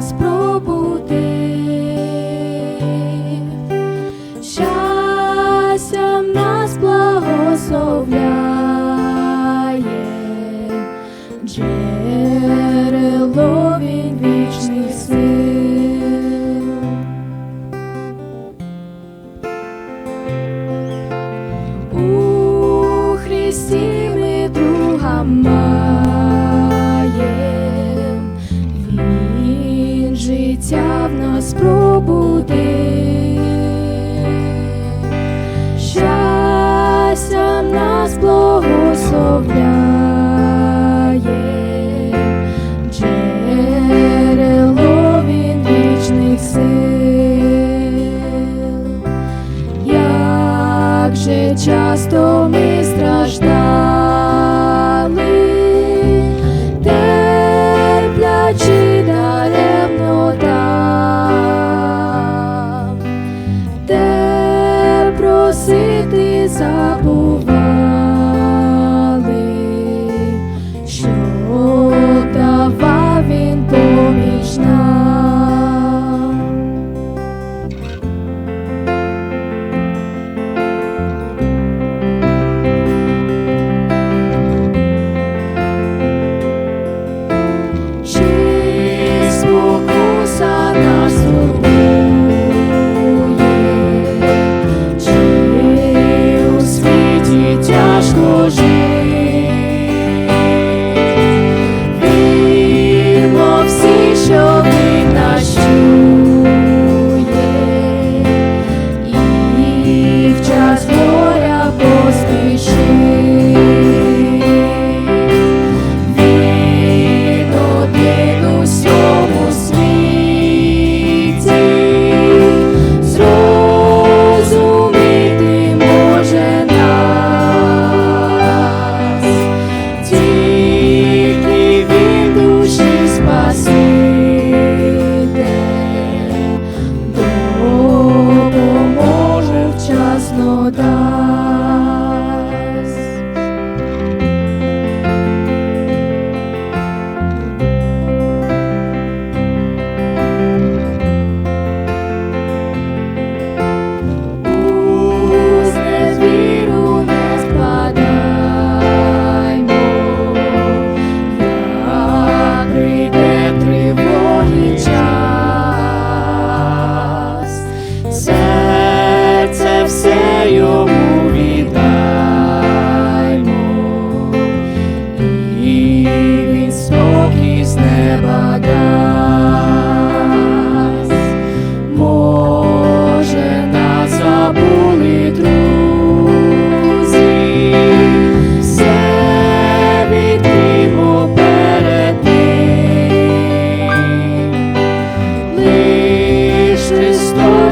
as. обіцяв нас пробуди, щастям нас благословляє, джерело він вічних сил. God's word. Christ Lord.